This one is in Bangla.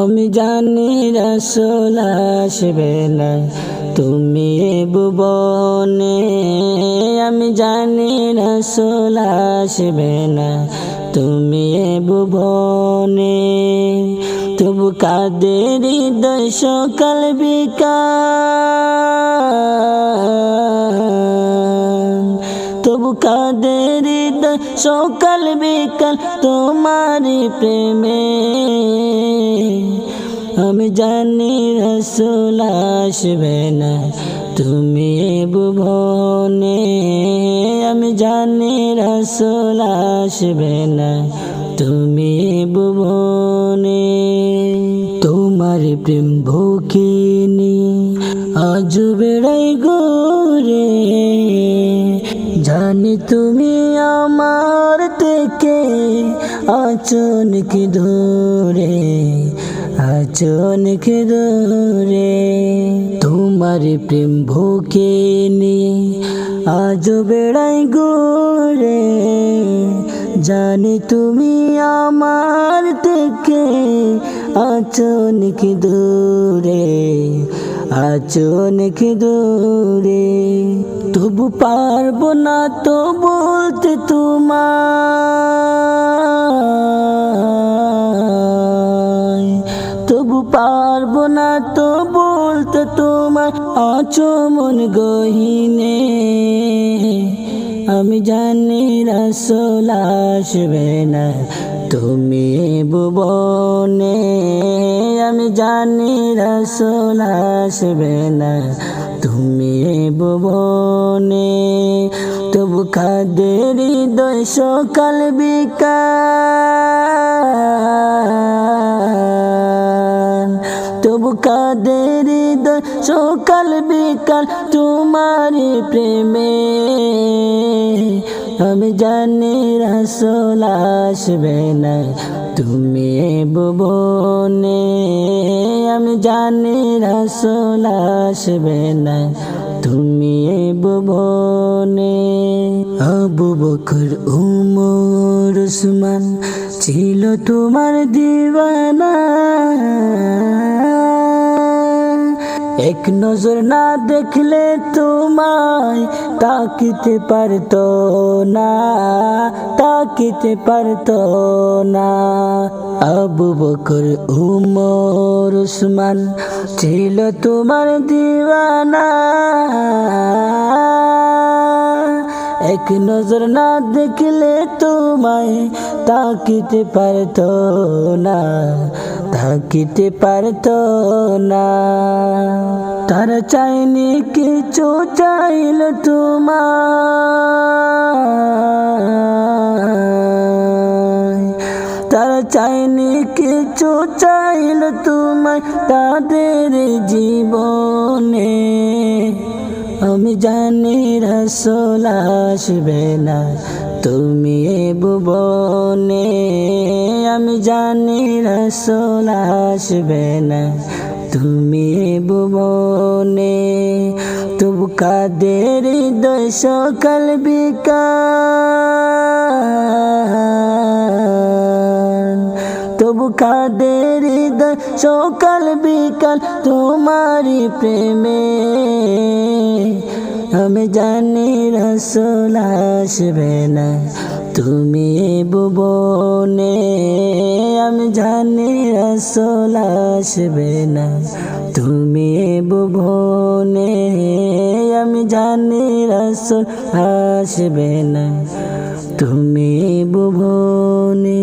আমি জানি রসুল আসবে না, তুমি ভুবনে। আমি জানি রসুল আসবে না, তুমি ভুবনে। তবু কাদের হৃদয় সকাল বিকাল? তবু কাদের সকাল বিকাল তোমার প্রেমে। আমি জানি রসুল আসবে না, তুমি ভুবনে। আমি জানি রসুল আসবে না, তুমি ভুবনে। তোমার প্রেম ভোকিনি আজ বেড়াই গোরে জানি তুমি আমার থেকে আচনক ধরে আচনক ধরে তোমার প্রেম ভোকে নি আজ বেড়াই গোরে জানি তুমি আমার থেকে আচনক দূরে? আচনক দূরে? তবু পারব না তো বলতে তোমার তবু পারব না তো বলতে তোমার আচমন গহিনে। আমি জানি রসোল আসবে না। তুমি ভুবনে, আমি জানি রসোল আসবে না। তুমি ভুবনে, তবু কাদের হৃদয় সকাল তবু কাদের হৃদয় সকাল বিকাল তোমারই প্রেমে? আমি জানি রসোল আসবে না। তুমি ভুবনে, আমি জানি রসোল আসবে না। তুমি ভুবনে, আবু বকর, উমর, উসমান ছিল তোমার দিবানা এক নজর না দেখলে তোমায় তাকিতে পারতো না, তাকিতে পারতো না। আবু বকর, উমর, উসমান ছিল তোমার দিওয়ানা। এক নজর না দেখলে তোমায় তাকিতে পারতো না, তাকিতে পারতো না। তারা চাইনি কিছু চাইল তোমার তারা চাইনি কিছু চাইল তোমায় তাদের জীবনে। আমি জানি রসোল আসবে না। তুমি ভুবনে। আমি জানি রসোল আসবে না। তুমি ভুবনে। তবু কাদের হৃদয় সকাল তবু কাদের সকাল বিকাল তোমারই প্রেমে। আমি জানি রসোল আসবে না, তুমি ভুবনে। আমি জানি রসোল আসবে না, তুমি ভুবনে। আমি জানি রসোল আসবে না, তুমি ভুবনে।